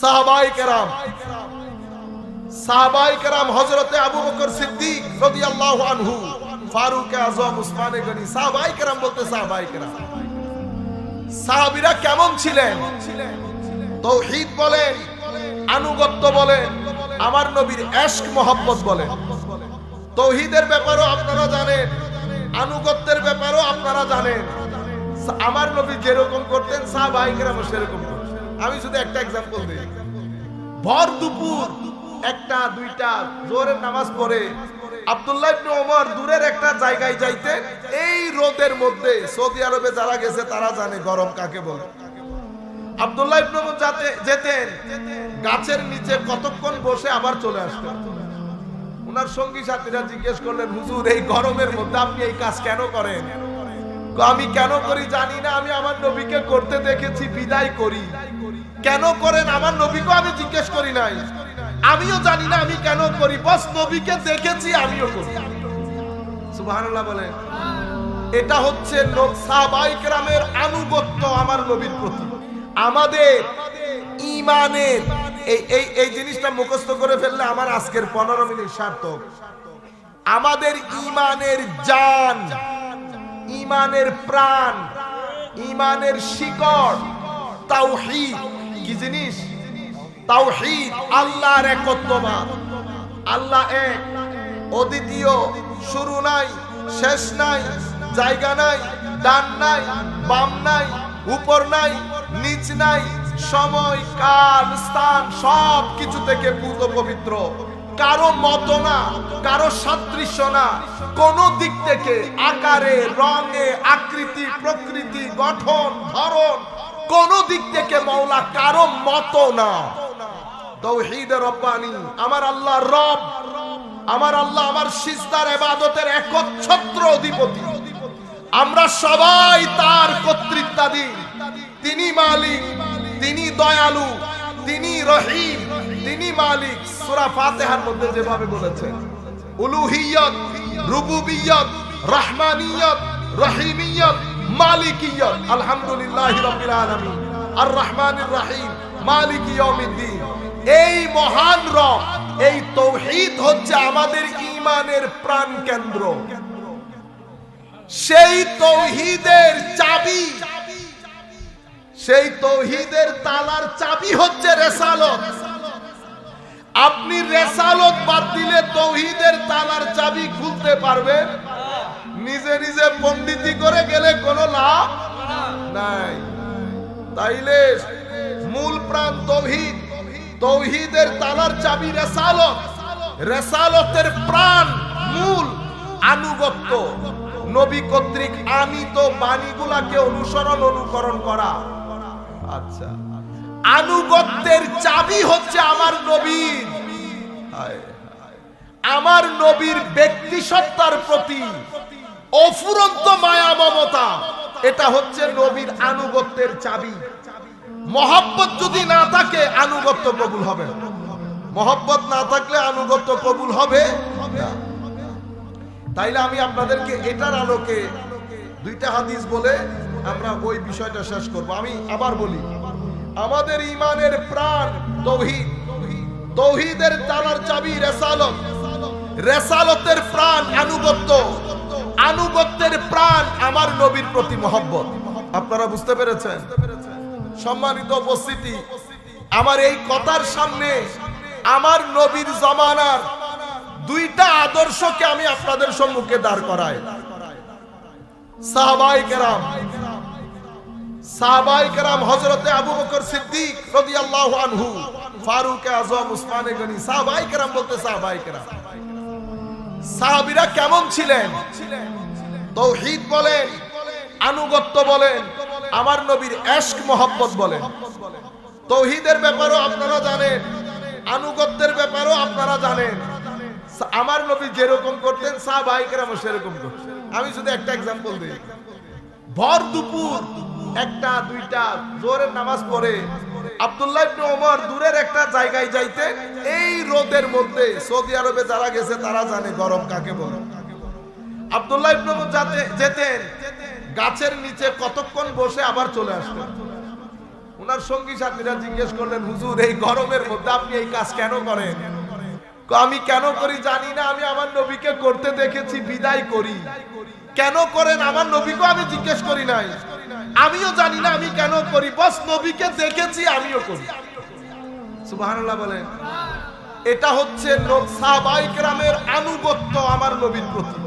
সাহাবাই কেরাম সাহাবাই কেরাম সাহাবাই কেরাম সাহাবাই কেরাম কেমন ছিলেন? আনুগত্য বলেন আমার নবীর এশক মোহাব্বত বলেন তৌহিদের ব্যাপারও আপনারা জানেন, আনুগত্যের ব্যাপারও আপনারা জানেন। আমার নবী যেরকম করতেন সাহাবাহিকেরাম সেরকম করতেন। আমি শুধু একটা এক্সাম্পল দিই। ভর দুপুর, একটা, দুইটা জোরের নামাজ পড়ে ওমর দূরের একটা জায়গায় যাইতেন এই রোদের মধ্যে সৌদি আরবে যারা গেছে তারা জানে গরম কাকে বলে। যাতে, যেতেন, গাছের নিচে কতক্ষণ বসে আবার চলে আসতেন ওনার সঙ্গী সাথীরা জিজ্ঞেস করলেন, হুজুর, এই গরমের মধ্যে আপনি এই কাজ কেন করেন? আমি কেন করি জানি না, আমি আমার নবীকে করতে দেখেছি, বিদায় করি। কেন করেন? আমার নবীকে আমি জিজ্ঞেস করি নাই। আমিও জানি না আমি কেন করি। বস, নবীকে দেখেছি, আমিও করি। সুবহানাল্লাহ বলেন। এটা হচ্ছে সাহাবাইকরামের আনুগত্য আমার নবীর প্রতি। আমাদের ইমানের এই এই এই জিনিসটা মুখস্থ করে ফেললে আমার আজকের পনেরো মিনিট সার্থক। আমাদের ইমানের জান, ইমানের প্রাণ, ইমানের শিকড়, তাওহীদ কি জিনিস? তাওহীদ, আল্লাহর একত্ববাদ। আল্লাহ এক, অদ্বিতীয়, শুরু নাই, শেষ নাই, জায়গা নাই, ডান নাই, বাম নাই, উপর নাই, নিচ নাই, সময়, কাল, স্থান, সব কিছু থেকে পূত পবিত্র। কারও মত না, কারও সাদৃশ্য না, কোন দিক থেকে আকারে, রঙে, আকৃতি, প্রকৃতি, গঠন, ধরন কোন দিক থেকে মৌলা কারও মত না। একচ্ছত্র আমরা সবাই তার তিনি মালিক, তিনি দয়ালু, তিনি রহিম, তিনি মালিক। সূরা মধ্যে যেভাবে বলেছেন উলুহিয়ত, রুবুবিয়ত, রহমানিয়ত, রহিমিয়ত রাব্বিল আলামিন। আর রহমানির রহিম, মালিক ইয়াউমিদ্দিন। এই মহান রব, এই তৌহিদ হচ্ছে আমাদের ঈমানের প্রাণ কেন্দ্র সেই তৌহিদের চাবি, সেই তৌহিদের তালার চাবি হচ্ছে রেসালত। আপনি রেসালত বাদ দিলে তৌহিদের তালার চাবি খুলতে পারবেন। নিজে নিজে পণ্ডিতি করে গেলে কোনো লাভ নাই। তাইলে মূল প্রাণ তৌহিদ। তৌহিদের তালার চাবি রেসালত। রেসালতের প্রাণ মূল আনুগত্য। নবী কর্তৃক আনিত বাণীগুলাকে অনুসরণ অনুকরণ করা। আচ্ছা। আনুগত্যের চাবি হচ্ছে আমার হায়। আমার নবীর ব্যক্তি সত্তার প্রতি অফুরন্ত মায়া মমতা। এটা হচ্ছে নবীর আনুগত্যের চাবি। মহব্বত যদি না থাকে, আনুগত্য কবুল হবে। মহব্বত না থাকলে আনুগত্য কবুল হবে তাইলে আমি আপনাদেরকে এটার আলোকে দুইটা হাদিস বলে আমরা ওই বিষয়টা শেষ করব। আমি আবার বলি, আমাদের ইমানের প্রাণ তৌহিদ। তৌহিদের তালার চাবি রেসালত। রেসালতের প্রাণ আনুগত্য। প্রতি মহব্বত। আপনারা বুঝতে পেরেছেন? সম্মানিত উপস্থিতি, আমার এই কথার সামনে আমার নবীর জমানার দুইটা আদর্শকে আমি আপনাদের সম্মুখে দাঁড় করাই। সাহাবাই কেরাম সাহাবাই কেরাম হজরতে আবু বকর সিদ্দিক রাদিয়াল্লাহু আনহু ফারুক আজম গনি, সাহাবাই কেরাম বলতে সাহাবাই কেরাম। কেমন ছিলেন? তৌহিদ বলেন আনুগত্য বলেন, আমার নবীর এশক মোহাব্বত বলেন। তৌহিদের ব্যাপারও আপনারা জানেন, আনুগত্যের ব্যাপারও আপনারা জানেন। আমার নবী যেরকম করতেন সাহাবাহিকেরাম সেরকম করতেন। আমি শুধু একটা এক্সাম্পল দিই। ভর দুপুর, একটা, দুইটা জোরের নামাজ পড়ে আব্দুল্লাহ ইবনে ওমর দূরের একটা জায়গায় যাইতেন এই রোদের মধ্যে সৌদি আরবে যারা গেছে তারা জানে গরম কাকে বলে। আব্দুল্লাহ ইবনে ওমর যেতেন গাছের নিচে কতক্ষণ বসে আবার চলে আসতেন? ওনার সঙ্গী সাথীরা জিজ্ঞেস করলেন, হুজুর, এই গরমের মধ্যে আপনি এই কাজ কেন করেন? আমি কেন করি জানি না, আমি আমার নবীকে করতে দেখেছি, বিদায় করি। কেন করেন আমার নবীকে আমি জিজ্ঞেস করি নাই। আমিও জানি না আমি কেন করি, বস নবীকে দেখেছি, আমিও করি। সুবহানাল্লাহ বলেন, এটা হচ্ছে সাহাবাই কেরামের আনুগত্য আমার নবীর প্রতি।